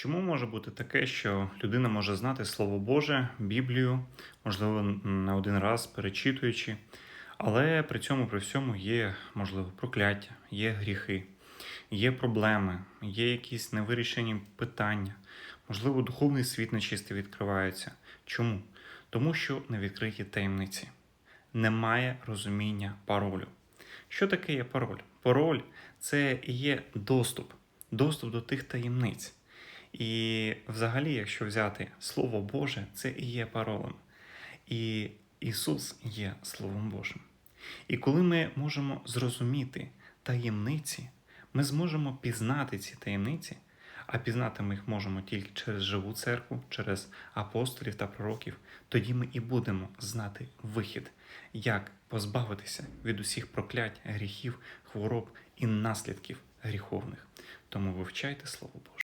Чому може бути таке, що людина може знати Слово Боже, Біблію, можливо, не один раз перечитуючи, але при цьому при всьому є, можливо, прокляття, є гріхи, є проблеми, є якісь невирішені питання, можливо, духовний світ нечистий відкривається. Чому? Тому що не відкриті таємниці, немає розуміння паролю. Що таке є пароль? Пароль це є доступ, доступ до тих таємниць. І взагалі, якщо взяти Слово Боже, це і є паролем. І Ісус є Словом Божим. І коли ми можемо зрозуміти таємниці, ми зможемо пізнати ці таємниці, а пізнати ми їх можемо тільки через живу церкву, через апостолів та пророків, тоді ми і будемо знати вихід, як позбавитися від усіх проклять, гріхів, хвороб і наслідків гріховних. Тому вивчайте Слово Боже.